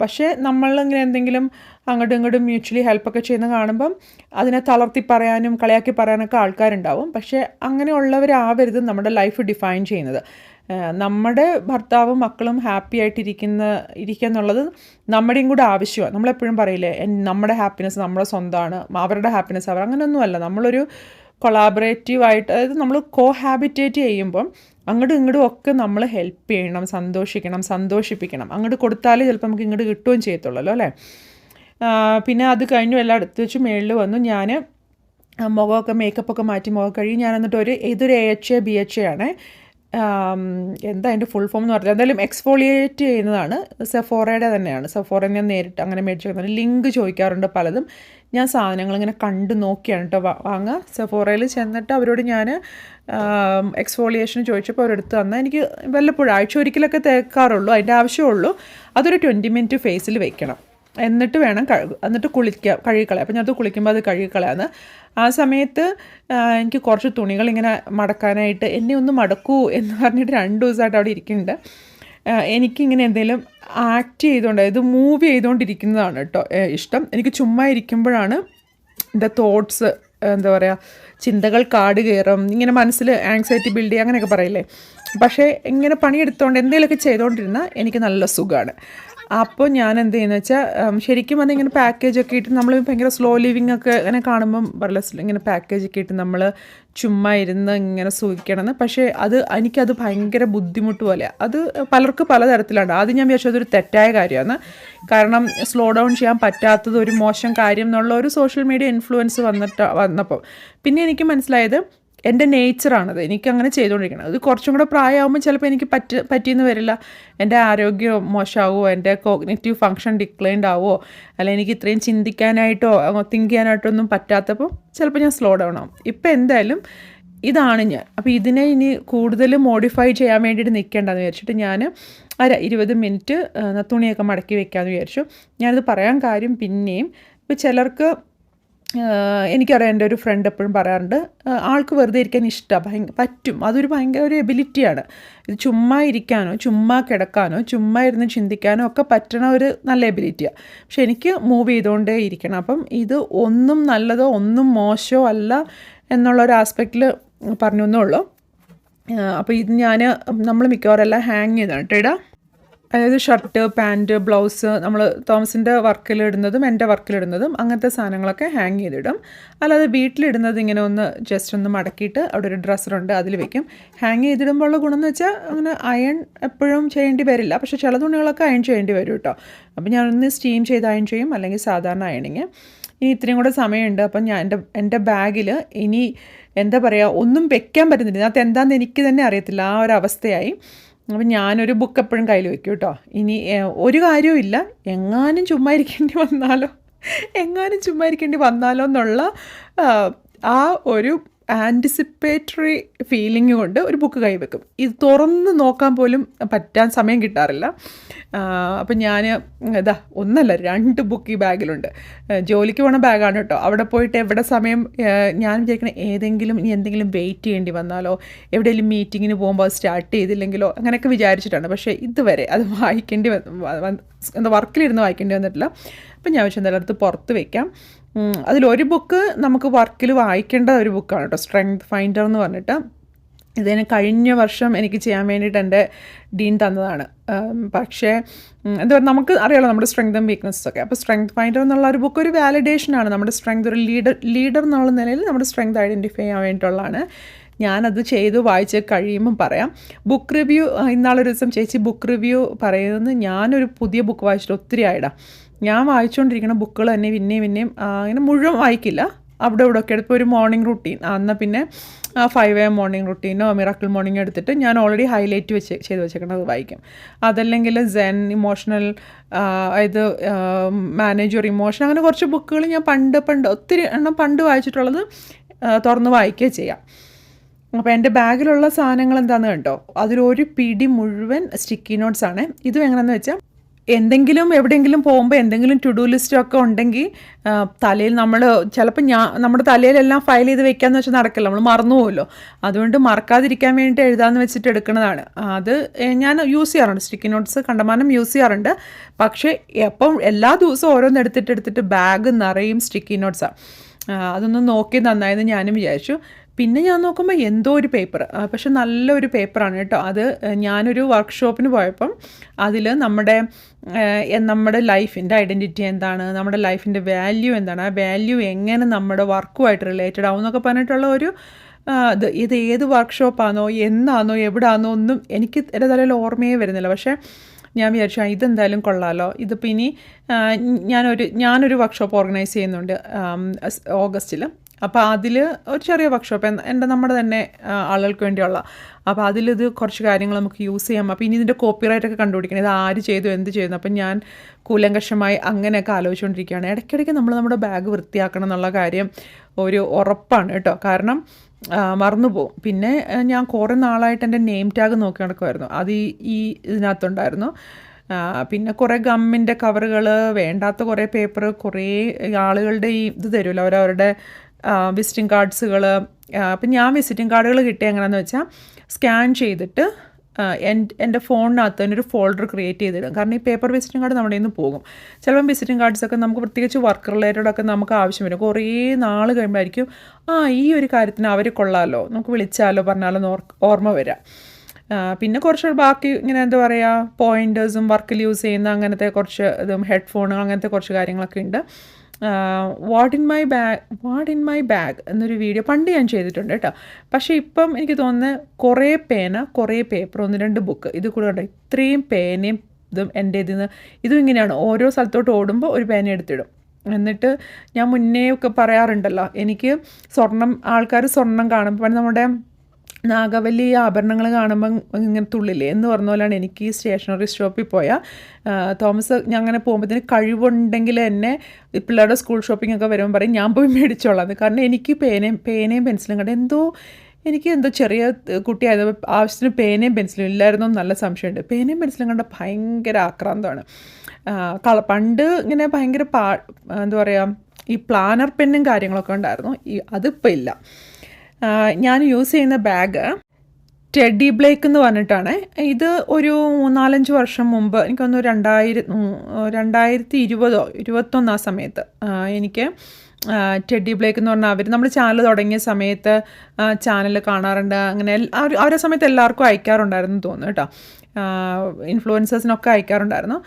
പക്ഷേ നമ്മളിങ്ങനെ എന്തെങ്കിലും അങ്ങോട്ടും ഇങ്ങോട്ടും മ്യൂച്വലി ഹെൽപ്പൊക്കെ ചെയ്യുന്ന കാണുമ്പം അതിനെ തളർത്തി പറയാനും കളിയാക്കി പറയാനൊക്കെ ആൾക്കാരുണ്ടാവും. പക്ഷേ അങ്ങനെയുള്ളവരാവരുത് നമ്മുടെ ലൈഫ് ഡിഫൈൻ ചെയ്യുന്നത്. നമ്മുടെ ഭർത്താവും മക്കളും ഹാപ്പി ആയിട്ടിരിക്കുന്ന ഇരിക്കുക എന്നുള്ളത് നമ്മുടെയും കൂടെ ആവശ്യമാണ്. നമ്മളെപ്പോഴും പറയില്ലേ നമ്മുടെ ഹാപ്പിനെസ് നമ്മുടെ സ്വന്തമാണ് അവരുടെ ഹാപ്പിനെസ് അവർ. അങ്ങനെയൊന്നുമല്ല. നമ്മളൊരു കൊളാബറേറ്റീവ് ആയിട്ട് അതായത് നമ്മൾ കോ ഹാബിറ്റേറ്റ് ചെയ്യുമ്പം അങ്ങോട്ടും ഇങ്ങോട്ടും ഒക്കെ നമ്മൾ ഹെൽപ്പ് ചെയ്യണം സന്തോഷിക്കണം സന്തോഷിപ്പിക്കണം. അങ്ങോട്ട് കൊടുത്താലേ ചിലപ്പോൾ നമുക്ക് ഇങ്ങോട്ട് കിട്ടുകയും ചെയ്യത്തുള്ളല്ലോ അല്ലേ? പിന്നെ അത് കഴിഞ്ഞു എല്ലാം അടുത്ത് വെച്ച് മേളിൽ വന്നു. ഞാൻ മുഖമൊക്കെ മേക്കപ്പൊക്കെ മാറ്റി മുഖം കഴുകി ഞാൻ എന്നിട്ട് ഒരു ഇതൊരു A H A B H A ആണ്. എന്താ അതിന്റെ ഫുൾ ഫോം എന്ന് പറഞ്ഞാൽ എന്തായാലും എക്സ്ഫോളിയേറ്റ് ചെയ്യുന്നതാണ്. സെഫോറയുടെ തന്നെയാണ്. സെഫോറ ഞാൻ നേരിട്ട് അങ്ങനെ മേടിച്ചു ലിങ്ക് ചോദിക്കാറുണ്ട് പലതും. ഞാൻ സാധനങ്ങൾ ഇങ്ങനെ കണ്ട് നോക്കിയാണ് കേട്ടോ വാങ്ങുക സെഫോറയിൽ ചെന്നിട്ട് അവരോട് ഞാൻ എക്സ്ഫോളിയേഷൻ ചോദിച്ചപ്പോൾ അവരെടുത്ത് തന്നാൽ എനിക്ക് വല്ലപ്പോഴും ആഴ്ച ഒരിക്കലൊക്കെ തേക്കാറുള്ളൂ അതിന്റെ ആവശ്യമുള്ളൂ. അതൊരു ട്വന്റി മിനിറ്റ് ഫേസിൽ വെക്കണം. എന്നിട്ട് വേണം കഴുകുക എന്നിട്ട് കുളിക്കുക കഴുകിക്കളയാം. അപ്പം ഞാനത് കുളിക്കുമ്പോൾ അത് കഴുകിക്കളയാന്ന്. ആ സമയത്ത് എനിക്ക് കുറച്ച് തുണികൾ ഇങ്ങനെ മടക്കാനായിട്ട് എന്നെ ഒന്ന് മടക്കൂ എന്ന് പറഞ്ഞിട്ട് രണ്ട് ദിവസമായിട്ട് അവിടെ ഇരിക്കുന്നുണ്ട്. എനിക്കിങ്ങനെ എന്തെങ്കിലും ആക്ട് ചെയ്തുകൊണ്ട് അതായത് മൂവ് ചെയ്തുകൊണ്ടിരിക്കുന്നതാണ് കേട്ടോ ഇഷ്ടം. എനിക്ക് ചുമ്മാ ഇരിക്കുമ്പോഴാണ് എന്റെ തോട്ട്സ് എന്താ പറയുക ചിന്തകൾ കാട് കയറും ഇങ്ങനെ മനസ്സിൽ ആങ്സൈറ്റി ബിൽഡ് ചെയ്യുക അങ്ങനെയൊക്കെ പറയില്ലേ. പക്ഷേ ഇങ്ങനെ പണിയെടുത്തുകൊണ്ട് എന്തെങ്കിലുമൊക്കെ ചെയ്തുകൊണ്ടിരുന്നാൽ എനിക്ക് നല്ല സുഖമാണ് അപ്പോൾ ഞാൻ എന്ത് ചെയ്യുന്നത് വെച്ചാൽ ശരിക്കും അതിങ്ങനെ പാക്കേജൊക്കെ ഇട്ട് നമ്മൾ ഭയങ്കര സ്ലോ ലിവിങ് ഒക്കെ ഇങ്ങനെ കാണുമ്പം പറയല ഇങ്ങനെ പാക്കേജൊക്കെ ഇട്ട് നമ്മൾ ചുമ്മാ ഇരുന്ന് ഇങ്ങനെ സൂക്ഷിക്കണമെന്ന് പക്ഷേ അത് എനിക്കത് ഭയങ്കര ബുദ്ധിമുട്ട് പോലെ അത് പലർക്കും പലതരത്തിലാണ് ആദ്യം ഞാൻ വിചാരിച്ചത് അതൊരു തെറ്റായ കാര്യമാണ്. കാരണം സ്ലോ ഡൗൺ ചെയ്യാൻ പറ്റാത്തത് ഒരു മോശം കാര്യം എന്നുള്ള ഒരു സോഷ്യൽ മീഡിയ ഇൻഫ്ലുവൻസ് വന്നിട്ട് വന്നപ്പോൾ പിന്നെ എനിക്ക് മനസ്സിലായത് എന്റെ നേച്ചറാണത് എനിക്കങ്ങനെ ചെയ്തുകൊണ്ടിരിക്കണം. അത് കുറച്ചും കൂടെ പ്രായമാകുമ്പോൾ ചിലപ്പോൾ എനിക്ക് പറ്റ പറ്റിയെന്ന് വരില്ല. എന്റെ ആരോഗ്യം മോശമാവുമോ എന്റെ കോഗ്നേറ്റീവ് ഫങ്ഷൻ ഡിക്ലൈൻഡ് ആവുമോ അല്ലെങ്കിൽ എനിക്ക് ഇത്രയും ചിന്തിക്കാനായിട്ടോ തിങ്ക് ചെയ്യാനായിട്ടോ ഒന്നും പറ്റാത്തപ്പോൾ ചിലപ്പോൾ ഞാൻ സ്ലോ ഡൗൺ ആവും. ഇപ്പം എന്തായാലും ഇതാണ് ഞാൻ. അപ്പോൾ ഇതിനെ ഇനി കൂടുതൽ മോഡിഫൈ ചെയ്യാൻ വേണ്ടിയിട്ട് നിൽക്കേണ്ടതെന്ന് വിചാരിച്ചിട്ട് ഞാൻ അര ഇരുപത് മിനിറ്റ് തുണിയൊക്കെ മടക്കി വെക്കാമെന്ന് വിചാരിച്ചു. ഞാനത് പറയാൻ കാര്യം പിന്നെയും. ഇപ്പോൾ ചിലർക്ക് എനിക്കറിയാം എന്റെ ഒരു ഫ്രണ്ട് എപ്പോഴും പറയാറുണ്ട് ആൾക്ക് വെറുതെ ഇരിക്കാൻ ഇഷ്ടമാണ് ഭയങ്കര പറ്റും. അതൊരു ഭയങ്കര ഒരു എബിലിറ്റിയാണ് ഇത് ചുമ്മാ ഇരിക്കാനോ ചുമ്മാ കിടക്കാനോ ചുമ്മാ ഇരുന്ന് ചിന്തിക്കാനോ ഒക്കെ പറ്റണ ഒരു നല്ല എബിലിറ്റിയാണ് പക്ഷെ എനിക്ക് മൂവ് ചെയ്തുകൊണ്ടേ ഇരിക്കണം. അപ്പം ഇത് ഒന്നും നല്ലതോ ഒന്നും മോശമോ അല്ല എന്നുള്ള ഒരു ആസ്പെക്റ്റിൽ പറഞ്ഞു എന്നേ ഉള്ളൂ. അപ്പോൾ ഇത് ഞാൻ നമ്മൾ മിക്കവാറും എല്ലാം ഹാങ് ചെയ്താണ്. കേട്ടോ ഇടാം. അതായത് ഷർട്ട് പാന്റ് ബ്ലൗസ് നമ്മൾ തോമസിന്റെ വർക്കിലിടുന്നതും എന്റെ വർക്കിലിടുന്നതും അങ്ങനത്തെ സാധനങ്ങളൊക്കെ ഹാങ് ചെയ്തിടും. അല്ലാതെ വീട്ടിലിടുന്നത് ഇങ്ങനെ ഒന്ന് ജസ്റ്റ് ഒന്ന് മടക്കിയിട്ട് അവിടെ ഒരു ഡ്രസ്സറുണ്ട് അതിൽ വെക്കും. ഹാങ് ചെയ്തിടുമ്പോൾ ഉള്ള ഗുണം വെച്ചാൽ അങ്ങനെ അയൺ എപ്പോഴും ചെയ്യേണ്ടി വരില്ല. പക്ഷേ ചില തുണികളൊക്കെ അയൺ ചെയ്യേണ്ടി വരും കേട്ടോ അപ്പോൾ ഞാനൊന്ന് സ്റ്റീം ചെയ്ത് അയൺ ചെയ്യും അല്ലെങ്കിൽ സാധാരണ അയണിങ് ഇനി ഇത്രയും കൂടെ സമയമുണ്ട്. അപ്പം ഞാൻ എന്റെ എന്റെ ബാഗിൽ ഇനി എന്താ പറയുക ഒന്നും വെക്കാൻ പറ്റുന്നില്ല. ഇതിനകത്ത് എന്താണെന്ന് എനിക്ക് തന്നെ അറിയത്തില്ല. ആ ഒരു അവസ്ഥയായി. അപ്പം ഞാനൊരു ബുക്ക് എപ്പോഴും കയ്യിൽ വെക്കും കേട്ടോ ഇനി ഒരു കാര്യവുമില്ല എങ്ങാനും ചുമ്മാ ഇരിക്കേണ്ടി വന്നാലോ? എങ്ങാനും ചുമ്മാ ഇരിക്കേണ്ടി വന്നാലോ എന്നുള്ള ആ, ഒരു ആന്റിസിപ്പേറ്ററി ഫീലിംഗ് കൊണ്ട് ഒരു ബുക്ക് കൈവെക്കും ഇത് തുറന്ന് നോക്കാൻ പോലും പറ്റാൻ സമയം കിട്ടാറില്ല. അപ്പം ഞാൻ ഇതാ ഒന്നല്ല രണ്ട് ബുക്ക് ഈ ബാഗിലുണ്ട്. ജോലിക്ക് പോണ ബാഗാണ് കേട്ടോ. അവിടെ പോയിട്ട് എവിടെ സമയം ഞാൻ വിചാരിക്കണം ഏതെങ്കിലും ഇനി എന്തെങ്കിലും വെയിറ്റ് ചെയ്യേണ്ടി വന്നാലോ എവിടെയെങ്കിലും മീറ്റിങ്ങിന് പോകുമ്പോൾ സ്റ്റാർട്ട് ചെയ്തില്ലെങ്കിലോ അങ്ങനെയൊക്കെ വിചാരിച്ചിട്ടാണ്. പക്ഷേ ഇതുവരെ അത് വായിക്കേണ്ടി എന്താ വർക്കിലിരുന്ന് വായിക്കേണ്ടി വന്നിട്ടില്ല. അപ്പം ഞാൻ വെച്ചാൽ എന്തായാലും അടുത്ത് പുറത്ത് വെക്കാം. ഉം, അതിലൊരു ബുക്ക് നമുക്ക് വർക്കിൽ വായിക്കേണ്ട ഒരു ബുക്കാണ് കേട്ടോ സ്ട്രെങ്ത് ഫൈൻഡർ എന്ന് പറഞ്ഞിട്ട്. ഇതിന് കഴിഞ്ഞ വർഷം എനിക്ക് ചെയ്യാൻ വേണ്ടിയിട്ട് എന്റെ ഡീൻ തന്നതാണ്. പക്ഷേ എന്താ പറയുക നമുക്ക് അറിയാലോ നമ്മുടെ സ്ട്രെങ്തും വീക്ക്നെസ്സും ഒക്കെ. അപ്പോൾ സ്ട്രെങ്ത് ഫൈൻഡർ എന്നുള്ള ഒരു ബുക്ക് ഒരു വാലിഡേഷനാണ് നമ്മുടെ സ്ട്രെങ്ത് ഒരു ലീഡർ ലീഡർ എന്നുള്ള നിലയിൽ നമ്മുടെ സ്ട്രെങ്ത് ഐഡന്റിഫൈ ചെയ്യാൻ വേണ്ടിയിട്ടുള്ളതാണ്. ഞാനത് ചെയ്ത് വായിച്ച് കഴിയുമ്പം പറയാം. ബുക്ക് റിവ്യൂ ഇന്നാളൊരു ദിവസം ചേച്ചി ബുക്ക് റിവ്യൂ പറയുന്നത് ഞാനൊരു പുതിയ ബുക്ക് വായിച്ചിട്ട് ഒത്തിരി ആയിടാം. ഞാൻ വായിച്ചുകൊണ്ടിരിക്കുന്ന ബുക്കുകൾ തന്നെ പിന്നെയും പിന്നെയും അങ്ങനെ മുഴുവൻ വായിക്കില്ല. അവിടെ ഇവിടെ ഒക്കെ എടുത്ത് ഒരു മോർണിംഗ് റുട്ടീൻ എന്നാൽ പിന്നെ ഫൈവ് എ മോർണിംഗ് റുട്ടീനോ മിറാക്കിൾ മോർണിംഗ് എടുത്തിട്ട് ഞാൻ ഓൾറെഡി ഹൈലൈറ്റ് വെച്ച് ചെയ്ത് വെച്ചേക്കണത് വായിക്കും. അതല്ലെങ്കിൽ സെൻ ഇമോഷണൽ അതായത് മാനേജർ ഇമോഷൻ അങ്ങനെ കുറച്ച് ബുക്കുകൾ ഞാൻ പണ്ട് പണ്ട് ഒത്തിരി എണ്ണം പണ്ട് വായിച്ചിട്ടുള്ളത് തുറന്ന് വായിക്കുകയും ചെയ്യാം. അപ്പോൾ എന്റെ ബാഗിലുള്ള സാധനങ്ങൾ എന്താണെന്ന് കണ്ടോ? അതിലൊരു പിടി മുഴുവൻ സ്റ്റിക്കി നോട്ട്സ് ആണ്. ഇതും എങ്ങനെയാണെന്ന് വെച്ചാൽ എന്തെങ്കിലും എവിടെയെങ്കിലും പോകുമ്പോൾ എന്തെങ്കിലും ടു ഡു ഒക്കെ ഉണ്ടെങ്കിൽ തലയിൽ നമ്മൾ ചിലപ്പോൾ ഞാൻ നമ്മുടെ തലയിലെല്ലാം ഫയൽ ചെയ്ത് വെക്കാന്ന് വെച്ചാൽ നടക്കില്ല. നമ്മൾ മറന്നു പോകുമല്ലോ അതുകൊണ്ട് മറക്കാതിരിക്കാൻ വേണ്ടി എഴുതാമെന്ന് വെച്ചിട്ട് എടുക്കുന്നതാണ്. അത് ഞാൻ യൂസ് ചെയ്യാറുണ്ട്. സ്റ്റിക്കി നോട്ട്സ് കണ്ടമാനം യൂസ് ചെയ്യാറുണ്ട്. പക്ഷേ എപ്പം എല്ലാ ദിവസവും ഓരോന്ന് എടുത്തിട്ട് എടുത്തിട്ട് ബാഗ് നിറയും സ്റ്റിക്കി നോട്ട്സാണ് അതൊന്ന് നോക്കി നന്നായെന്ന് ഞാനും വിചാരിച്ചു. പിന്നെ ഞാൻ നോക്കുമ്പോൾ എന്തോ ഒരു പേപ്പർ പക്ഷെ നല്ലൊരു പേപ്പറാണ് കേട്ടോ. അത് ഞാനൊരു വർക്ക്ഷോപ്പിന് പോയപ്പം അതിൽ നമ്മുടെ നമ്മുടെ ലൈഫിന്റെ ഐഡന്റിറ്റി എന്താണ്? നമ്മുടെ ലൈഫിന്റെ വാല്യൂ എന്താണ്? ആ വാല്യൂ എങ്ങനെ നമ്മുടെ വർക്കുമായിട്ട് റിലേറ്റഡ് ആവും എന്നൊക്കെ പറഞ്ഞിട്ടുള്ള ഒരു ഇത് ഇത് ഏത് വർക്ക്ഷോപ്പാണോ എന്നാണോ എവിടാണോ ഒന്നും എനിക്ക് എന്റെ തലയിൽ ഓർമ്മയെ വരുന്നില്ല. പക്ഷേ ഞാൻ വിചാരിച്ചു ഇതെന്തായാലും കൊള്ളാമല്ലോ ഇതിപ്പോൾ ഇനി ഞാനൊരു ഞാനൊരു വർക്ക്ഷോപ്പ് ഓർഗനൈസ് ചെയ്യുന്നുണ്ട് ഓഗസ്റ്റിൽ അപ്പോൾ അതിൽ ഒരു ചെറിയ വർക്ക്ഷോപ്പ് എന്റെ നമ്മുടെ തന്നെ ആളുകൾക്ക് വേണ്ടിയുള്ള. അപ്പോൾ അതിലിത് കുറച്ച് കാര്യങ്ങൾ നമുക്ക് യൂസ് ചെയ്യാം. അപ്പോൾ ഇനി ഇതിന്റെ കോപ്പിറൈറ്റ് ഒക്കെ കണ്ടുപിടിക്കണം. ഇത് ആര് ചെയ്തു എന്ത് ചെയ്യുന്നു അപ്പം ഞാൻ കൂലങ്കഷമായി അങ്ങനെയൊക്കെ ആലോചിച്ചുകൊണ്ടിരിക്കുകയാണ് ഇടയ്ക്കിടയ്ക്ക് നമ്മൾ നമ്മുടെ ബാഗ് വൃത്തിയാക്കണം എന്നുള്ള കാര്യം ഒരു ഉറപ്പാണ് കേട്ടോ. കാരണം മറന്നുപോകും പിന്നെ ഞാൻ കുറേ നാളായിട്ട് എന്റെ നെയിം ടാഗ് നോക്കി നടക്കുമായിരുന്നു അത് ഈ ഇതിനകത്തുണ്ടായിരുന്നു. പിന്നെ കുറേ ഗമ്മിന്റെ കവറുകൾ വേണ്ടാത്ത കുറേ പേപ്പർ കുറേ ആളുകളുടെ ഈ ഇത് തരുമല്ലോ. അവരവരുടെ വിസിറ്റിംഗ് കാർഡ്സുകൾ അപ്പം ഞാൻ വിസിറ്റിംഗ് കാർഡുകൾ കിട്ടിയ എങ്ങനെയാണെന്ന് വെച്ചാൽ സ്കാൻ ചെയ്തിട്ട് എന്റെ എന്റെ ഫോണിനകത്ത് തന്നെ ഒരു ഫോൾഡർ ക്രിയേറ്റ് ചെയ്തിടും. കാരണം ഈ പേപ്പർ വിസിറ്റിംഗ് കാർഡ് നമ്മുടെ നിന്ന് പോകും. ചിലപ്പം വിസിറ്റിംഗ് കാർഡ്സൊക്കെ നമുക്ക് പ്രത്യേകിച്ച് വർക്ക് റിലേറ്റഡൊക്കെ നമുക്ക് ആവശ്യം വരും. കുറേ നാൾ കഴിയുമ്പോഴായിരിക്കും ആ ഈ ഒരു കാര്യത്തിന് അവർ കൊള്ളാമല്ലോ നമുക്ക് വിളിച്ചാലോ പറഞ്ഞാലോ ഓർമ്മ വരാം. പിന്നെ കുറച്ച് ബാക്കി ഇങ്ങനെ എന്താ പറയുക പോയിന്റേഴ്സും വർക്കിൽ യൂസ് ചെയ്യുന്ന അങ്ങനത്തെ കുറച്ച് ഇതും ഹെഡ്ഫോണുകൾ അങ്ങനത്തെ കുറച്ച് കാര്യങ്ങളൊക്കെ ഉണ്ട്. What in my bag what in my bag എന്നൊരു വീഡിയോ പണ്ട് ഞാൻ ചെയ്തിട്ടുണ്ട് കേട്ടോ. പക്ഷേ ഇപ്പം എനിക്ക് തോന്നുന്നത് കുറേ പേന കുറേ പേപ്പർ ഒന്ന് രണ്ട് ബുക്ക് ഇത് കൂടെ ഉണ്ട് ഇത്രയും പേനയും ഇതും എന്റെ ഇതിൽ നിന്ന് ഇതും ഇങ്ങനെയാണ്. ഓരോ സ്ഥലത്തോട്ട് ഓടുമ്പോൾ ഒരു പേന എടുത്തിടും. എന്നിട്ട് ഞാൻ മുന്നേ ഒക്കെ പറയാറുണ്ടല്ലോ എനിക്ക് സ്വർണം ആൾക്കാർ സ്വർണം കാണുമ്പോൾ നമ്മുടെ നാഗവല്ലി ആഭരണങ്ങൾ കാണുമ്പോൾ ഇങ്ങനെ തുള്ളില്ലേ എന്ന് പറഞ്ഞ പോലെയാണ് എനിക്ക് ഈ സ്റ്റേഷനറി ഷോപ്പിൽ പോയ. തോമസ് ഞാൻ അങ്ങനെ പോകുമ്പോഴത്തേന് കഴിവുണ്ടെങ്കിൽ എന്നെ ഈ പിള്ളേരുടെ സ്കൂൾ ഷോപ്പിംഗ് ഒക്കെ വരുമ്പോൾ പറയും ഞാൻ പോയി മേടിച്ചോളാം. കാരണം എനിക്ക് പേനയും പേനയും പെൻസിലും കണ്ട് എന്തോ എനിക്ക് എന്തോ ചെറിയ കുട്ടിയായത് ആവശ്യത്തിന് പേനയും പെൻസിലും ഇല്ലായിരുന്നു നല്ല സംശയമുണ്ട്. പേനയും പെൻസിലും കണ്ട ഭയങ്കര ആക്രാന്തമാണ്. കള പണ്ട് ഇങ്ങനെ ഭയങ്കര പാ എന്താ പറയുക ഈ പ്ലാനർ പെന്നും കാര്യങ്ങളൊക്കെ ഉണ്ടായിരുന്നു. ഈ അതിപ്പോൾ ഇല്ല. ഞാൻ യൂസ് ചെയ്യുന്ന ബാഗ് ടെഡി ബ്ലേക്ക് എന്ന് പറഞ്ഞിട്ടാണ്. ഇത് ഒരു മൂന്നാലഞ്ച് വർഷം മുമ്പ് എനിക്കൊന്ന് രണ്ടായിരം രണ്ടായിരത്തി ഇരുപതോ ഇരുപത്തൊന്ന് ആ സമയത്ത് എനിക്ക് ടെഡി ബ്ലേക്ക് എന്ന് പറഞ്ഞാൽ അവർ നമ്മൾ ചാനൽ തുടങ്ങിയ സമയത്ത് ചാനൽ കാണാറുണ്ട്. അങ്ങനെ ഒരു സമയത്ത് എല്ലാവർക്കും അയക്കാറുണ്ടായിരുന്നു തോന്നുന്നു കേട്ടോ. ഇൻഫ്ലുവൻസേഴ്സിനൊക്കെ അയക്കാറുണ്ടായിരുന്നു.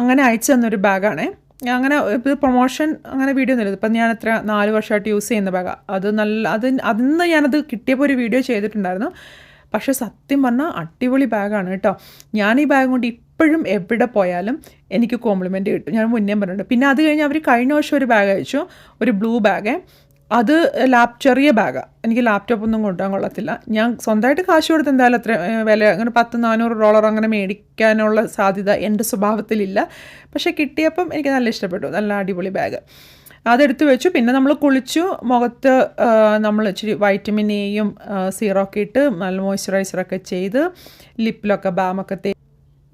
അങ്ങനെ അയച്ചു തന്നൊരു ബാഗാണേ. അങ്ങനെ ഇത് പ്രൊമോഷൻ അങ്ങനെ വീഡിയോ ഒന്നുമില്ല. ഇപ്പം ഞാൻ എത്ര നാല് വർഷമായിട്ട് യൂസ് ചെയ്യുന്ന ബാഗാണ് അത് നല്ല അത് അന്ന് ഞാനത് കിട്ടിയപ്പോൾ ഒരു വീഡിയോ ചെയ്തിട്ടുണ്ടായിരുന്നു. പക്ഷേ സത്യം പറഞ്ഞാൽ അടിപൊളി ബാഗാണ് കേട്ടോ. ഞാൻ ഈ ബാഗ് കൊണ്ട് ഇപ്പോഴും എവിടെ പോയാലും എനിക്ക് കോംപ്ലിമെന്റ് കിട്ടും. ഞാൻ മുന്നേ പറഞ്ഞിട്ടുണ്ട്. പിന്നെ അത് കഴിഞ്ഞ് അവർ കഴിഞ്ഞ വർഷം ഒരു ബാഗ് അയച്ചു. ഒരു ബ്ലൂ ബാഗ് അത് ലാപ് ചെറിയ ബാഗാണ് എനിക്ക് ലാപ്ടോപ്പ് ഒന്നും കൊണ്ടുപോകാൻ കൊള്ളത്തില്ല. ഞാൻ സ്വന്തമായിട്ട് കാശ് കൊടുത്ത് എന്തായാലും അത്ര വില അങ്ങനെ പത്ത് നാനൂറ് ഡോളർ അങ്ങനെ മേടിക്കാനുള്ള സാധ്യത എന്റെ സ്വഭാവത്തിലില്ല. പക്ഷേ കിട്ടിയപ്പം എനിക്ക് നല്ല ഇഷ്ടപ്പെട്ടു. നല്ല അടിപൊളി ബാഗ് അതെടുത്ത് വെച്ചു. പിന്നെ നമ്മൾ കുളിച്ചു. മുഖത്ത് നമ്മൾ ഇച്ചിരി വൈറ്റമിൻ എയും സീറോ ഒക്കെ ഇട്ട് നല്ല മോയ്സ്ചറൈസറൊക്കെ ചെയ്ത് ലിപ്പിലൊക്കെ ബാമൊക്കെ തേ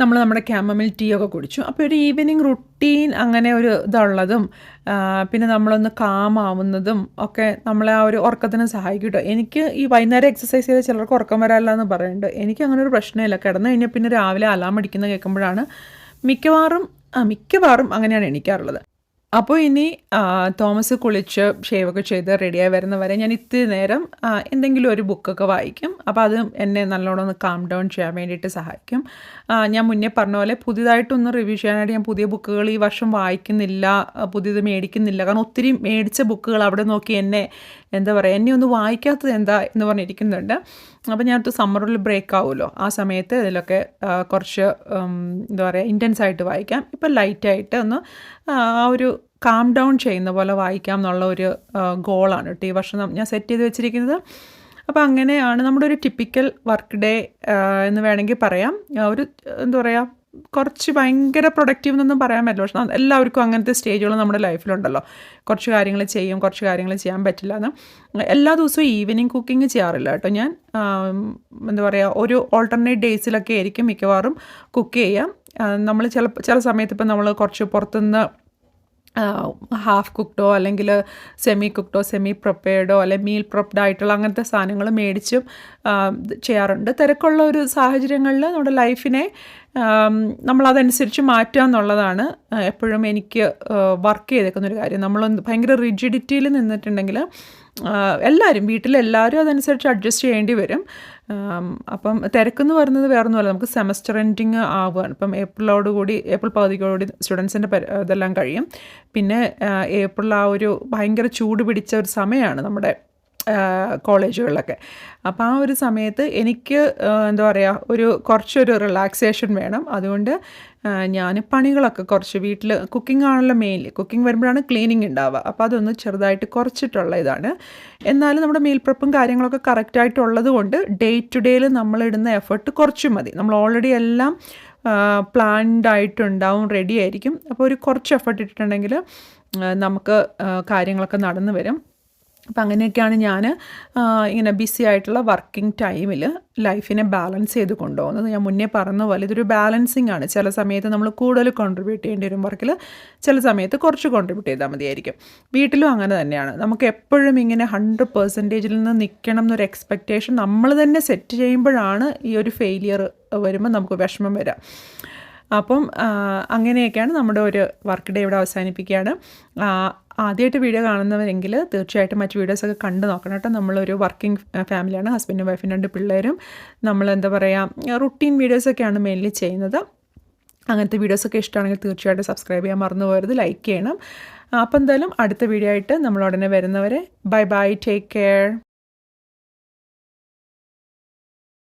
നമ്മൾ നമ്മുടെ ക്യാമമിൽ ടീ ഒക്കെ കുടിച്ചു. അപ്പോൾ ഒരു ഈവനിങ് റുട്ടീൻ അങ്ങനെ ഒരു ഇതുള്ളതും പിന്നെ നമ്മളൊന്ന് കാമാവുന്നതും ഒക്കെ നമ്മളെ ആ ഒരു ഉറക്കത്തിന് സഹായിക്കും കേട്ടോ എനിക്ക് ഈ വൈകുന്നേരം എക്സസൈസ് ചെയ്ത് ചിലർക്ക് ഉറക്കം വരാനില്ല എന്ന് പറയുന്നുണ്ട്. എനിക്ക് അങ്ങനെ ഒരു പ്രശ്നമില്ല. കിടന്നു കഴിഞ്ഞാൽ പിന്നെ രാവിലെ അലാം അടിക്കുന്ന കേൾക്കുമ്പോഴാണ് മിക്കവാറും മിക്കവാറും അങ്ങനെയാണ് എണീക്കാറുള്ളത്. അപ്പോൾ ഇനി തോമസ് കുളിച്ച് ഷേവൊക്കെ ചെയ്ത് റെഡിയായി വരുന്നവരെ ഞാൻ ഇത്തിരി നേരം എന്തെങ്കിലും ഒരു ബുക്കൊക്കെ വായിക്കും. അപ്പോൾ അത് എന്നെ നല്ലോണം ഒന്ന് കാം ഡൗൺ ചെയ്യാൻ വേണ്ടിയിട്ട് സഹായിക്കും. ഞാൻ മുന്നേ പറഞ്ഞ പോലെ പുതിയതായിട്ടൊന്ന് റിവ്യൂ ചെയ്യാനായിട്ട് ഞാൻ പുതിയ ബുക്കുകൾ ഈ വർഷം വായിക്കുന്നില്ല പുതിയത് മേടിക്കുന്നില്ല. കാരണം ഒത്തിരി മേടിച്ച ബുക്കുകൾ അവിടെ നോക്കി എന്നെ എന്താ പറയുക എന്നെ ഒന്ന് വായിക്കാത്തത് എന്താ എന്ന് പറഞ്ഞിരിക്കുന്നുണ്ട്. അപ്പോൾ ഞാനത് സമ്മറിൽ ബ്രേക്ക് ആവുമല്ലോ. ആ സമയത്ത് ഇതിലൊക്കെ കുറച്ച് എന്താ പറയുക ഇന്റൻസ് ആയിട്ട് വായിക്കാം. ഇപ്പം ലൈറ്റായിട്ട് ഒന്ന് ആ ഒരു കാം ഡൗൺ ചെയ്യുന്ന പോലെ വായിക്കാം എന്നുള്ള ഒരു ഗോളാണ് കേട്ടോ ഈ വർഷം ഞാൻ സെറ്റ് ചെയ്ത് വെച്ചിരിക്കുന്നത്. അപ്പോൾ അങ്ങനെയാണ് നമ്മുടെ ഒരു ടിപ്പിക്കൽ വർക്ക് ഡേ എന്ന് വേണമെങ്കിൽ പറയാം. ഒരു എന്താ പറയുക കുറച്ച് ഭയങ്കര പ്രൊഡക്റ്റീവ് എന്നൊന്നും പറയാൻ പറ്റില്ല. പക്ഷെ എല്ലാവർക്കും അങ്ങനത്തെ സ്റ്റേജുകൾ നമ്മുടെ ലൈഫിലുണ്ടല്ലോ കുറച്ച് കാര്യങ്ങൾ ചെയ്യും കുറച്ച് കാര്യങ്ങൾ ചെയ്യാൻ പറ്റില്ല എന്ന് എല്ലാ ദിവസവും ഈവനിങ് കുക്കിംഗ് ചെയ്യാറില്ല കേട്ടോ ഞാൻ. എന്താ പറയുക ഒരു ഓൾട്ടർനേറ്റ് ഡേയ്സിലൊക്കെ ആയിരിക്കും മിക്കവാറും കുക്ക് ചെയ്യാം. നമ്മൾ ചില ചില സമയത്ത് ഇപ്പം നമ്മൾ കുറച്ച് പുറത്തുനിന്ന് ഹാഫ് കുക്ക്ഡോ അല്ലെങ്കിൽ സെമി കുക്ക്ഡോ സെമി പ്രിപ്പയർഡോ അല്ലെ മീൽ പ്രൊപ്ഡ് ആയിട്ടുള്ള അങ്ങനത്തെ സാധനങ്ങൾ മേടിച്ചും ചെയ്യാറുണ്ട്. തിരക്കുള്ള ഒരു സാഹചര്യങ്ങളിൽ നമ്മുടെ ലൈഫിനെ നമ്മളതനുസരിച്ച് മാറ്റുക എന്നുള്ളതാണ് എപ്പോഴും എനിക്ക് വർക്ക് ചെയ്തേക്കുന്ന ഒരു കാര്യം. നമ്മൾ ഭയങ്കര റിജിഡിറ്റിയിൽ നിന്നിട്ടുണ്ടെങ്കിൽ എല്ലാവരും വീട്ടിലെല്ലാവരും അതനുസരിച്ച് അഡ്ജസ്റ്റ് ചെയ്യേണ്ടി വരും. അപ്പം തിരക്കെന്ന് പറയുന്നത് വേറെ ഒന്നുമല്ല നമുക്ക് സെമസ്റ്റർ എൻഡിങ് ആവുകയാണ്. ഇപ്പം ഏപ്രിലോട് കൂടി ഏപ്രിൽ പകുതിയോടുകൂടി സ്റ്റുഡൻസിന്റെ ഇതെല്ലാം കഴിയും. പിന്നെ ഏപ്രിൽ ആ ഒരു ഭയങ്കര ചൂട് പിടിച്ച ഒരു സമയമാണ് നമ്മുടെ കോളേജുകളിലൊക്കെ. അപ്പോൾ ആ ഒരു സമയത്ത് എനിക്ക് എന്താ പറയുക ഒരു കുറച്ചൊരു റിലാക്സേഷൻ വേണം. അതുകൊണ്ട് ഞാൻ പണികളൊക്കെ കുറച്ച് വീട്ടിൽ കുക്കിംഗ് ആണല്ലോ മെയിൻലി കുക്കിംഗ് വരുമ്പോഴാണ് ക്ലീനിങ് ഉണ്ടാവുക അപ്പോൾ അതൊന്ന് ചെറുതായിട്ട് കുറച്ചിട്ടുള്ള ഇതാണ്. എന്നാലും നമ്മുടെ മീൽ പ്രപ്പും കാര്യങ്ങളൊക്കെ കറക്റ്റായിട്ടുള്ളത് കൊണ്ട് ഡേ ടു ഡേയിൽ നമ്മളിടുന്ന എഫേർട്ട് കുറച്ചും മതി. നമ്മൾ ഓൾറെഡി എല്ലാം പ്ലാൻഡ് ആയിട്ടുണ്ടാവും റെഡി ആയിരിക്കും. അപ്പോൾ ഒരു കുറച്ച് എഫേർട്ട് ഇട്ടിട്ടുണ്ടെങ്കിൽ നമുക്ക് കാര്യങ്ങളൊക്കെ നടന്നു വരും. അപ്പം അങ്ങനെയൊക്കെയാണ് ഞാൻ ഇങ്ങനെ ബിസി ആയിട്ടുള്ള വർക്കിംഗ് ടൈമിൽ ലൈഫിനെ ബാലൻസ് ചെയ്ത് കൊണ്ടുപോകുന്നത്. ഞാൻ മുന്നേ പറഞ്ഞ പോലെ ഇതൊരു ബാലൻസിങ് ആണ്. ചില സമയത്ത് നമ്മൾ കൂടുതൽ കോൺട്രിബ്യൂട്ട് ചെയ്യേണ്ടി വരും വർക്കിൽ ചില സമയത്ത് കുറച്ച് കോൺട്രിബ്യൂട്ട് ചെയ്താൽ മതിയായിരിക്കും. വീട്ടിലും അങ്ങനെ തന്നെയാണ്. നമുക്ക് എപ്പോഴും ഇങ്ങനെ ഹൺഡ്രഡ് പെർസെന്റേജിൽ നിന്ന് നിൽക്കണം എന്നൊരു എക്സ്പെക്റ്റേഷൻ നമ്മൾ തന്നെ സെറ്റ് ചെയ്യുമ്പോഴാണ് ഈ ഒരു ഫെയിലിയർ വരുമ്പോൾ നമുക്ക് വിഷമം വരാം. അപ്പം അങ്ങനെയൊക്കെയാണ് നമ്മുടെ ഒരു വർക്ക് ഡേ ഇവിടെ അവസാനിപ്പിക്കുകയാണ്. ആദ്യമായിട്ട് വീഡിയോ കാണുന്നവരെങ്കിൽ തീർച്ചയായിട്ടും മറ്റ് വീഡിയോസൊക്കെ കണ്ട് നോക്കണം കേട്ടോ. നമ്മളൊരു വർക്കിംഗ് ഫാമിലിയാണ് ഹസ്ബൻഡും വൈഫും രണ്ട് പിള്ളേരും. നമ്മൾ എന്താ പറയുക റുട്ടീൻ വീഡിയോസൊക്കെയാണ് മെയിൻലി ചെയ്യുന്നത്. അങ്ങനത്തെ വീഡിയോസൊക്കെ ഇഷ്ടമാണെങ്കിൽ തീർച്ചയായിട്ടും സബ്സ്ക്രൈബ് ചെയ്യാൻ മറന്നു പോകരുത്. ലൈക്ക് ചെയ്യണം. അപ്പോൾ എന്തായാലും അടുത്ത വീഡിയോ ആയിട്ട് നമ്മൾ ഉടനെ വരുന്നവരെ ബൈ ബൈ ടേക്ക് കെയർ